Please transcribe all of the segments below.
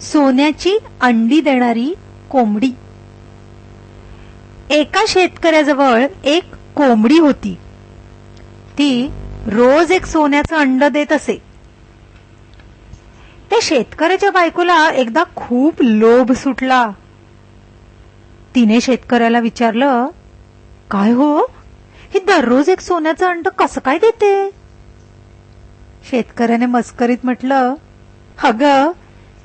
सोन्याची अंडी देणारी कोंबडी. एका शेतकऱ्याजवळ एक कोंबडी होती. ती रोज एक सोन्याचं अंड देत असे. त्या शेतकऱ्याच्या बायकोला एकदा खूप लोभ सुटला. तिने शेतकऱ्याला विचारलं काय हो? ही दररोज एक सोन्याचं अंड कसं काय देते? शेतकऱ्याने मस्करीत म्हटलं अगं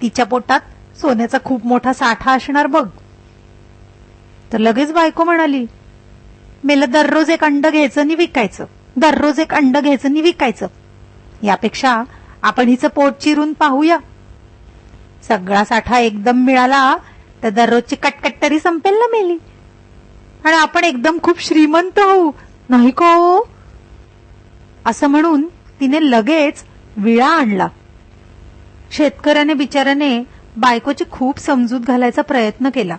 तिच्या पोटात सोन्याचा खूप मोठा साठा असणार बघ. तर लगेच बायको म्हणाली मेला दररोज एक अंड घ्यायचं आणि विकायचं. दररोज एक अंड घ्यायचं आणि विकायचं. यापेक्षा आपण हिचं पोट चिरून पाहूया. सगळा साठा एकदम मिळाला तर दररोजची कटकट तरी संपेल ना मेली. आणि आपण एकदम खूप श्रीमंत होऊ नाही को हो? असं म्हणून तिने लगेच विळा आणला. शेतकऱ्याने बिचाऱ्याने बायकोची खूप समजूत घालायचा प्रयत्न केला.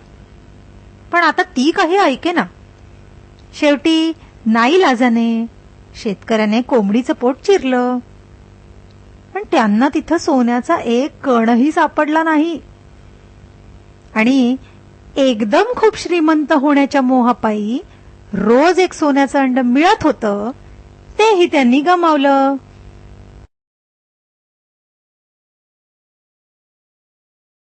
पण आता ती काही ऐके ना. शेवटी नाही लाजाने शेतकऱ्याने कोंबडीचं पोट चिरलं. पण त्यांना तिथं सोन्याचा एक कणही सापडला नाही. आणि एकदम खूप श्रीमंत होण्याच्या मोहापायी रोज एक सोन्याचं अंड मिळत होतं तेही त्यांनी गमावलं.